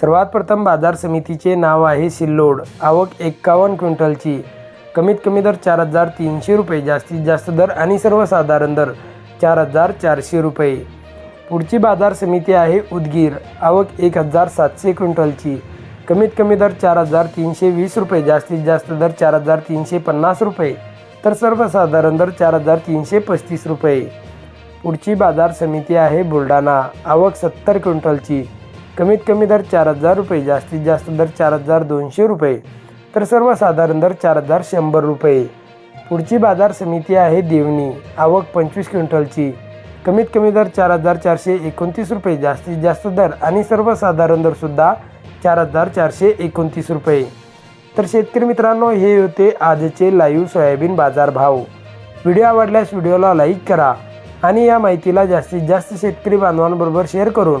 सर्वात प्रथम बाजार समितीचे नाव आहे सिल्लोड. आवक एक्कावन्न क्विंटलची. कमीत कमी दर चार हजार तीनशे रुपये जास्तीत जास्त दर आणि सर्वसाधारण दर चार हजार चारशे रुपये. पुढची बाजार समिती आहे उदगीर. आवक एक हजार सातशे क्विंटलची. कमीत कमी दर चार हजार तीनशे वीस रुपये जास्तीत जास्त दर चार हजार तीनशे पन्नास रुपये. तर सर्वसाधारण दर चार हजार तीनशे पस्तीस रुपये. पुढची बाजार समिती आहे बुलढाणा. आवक सत्तर क्विंटलची. कमीत कमी दर चार हजार रुपये जास्तीत जास्त दर चार हजार दोनशे रुपये. तर सर्वसाधारण दर चार हजार शंभर रुपये. पुढची बाजार समिती आहे देवणी आवक पंचवीस क्विंटलची. कमीत कमी दर चार हजार चारशे एकोणतीस रुपये जास्तीत जास्त दर आणि सर्वसाधारण दरसुद्धा चार हजार चारशे एकोणतीस रुपये. तर शेतकरी मित्रांनो हे होते आजचे लाईव्ह सोयाबीन बाजार भाव व्हिडिओ आवडल्यास व्हिडिओला लाईक करा आणि या माहितीला जास्तीत जास्त शेतकरी बांधवांबरोबर शेअर करून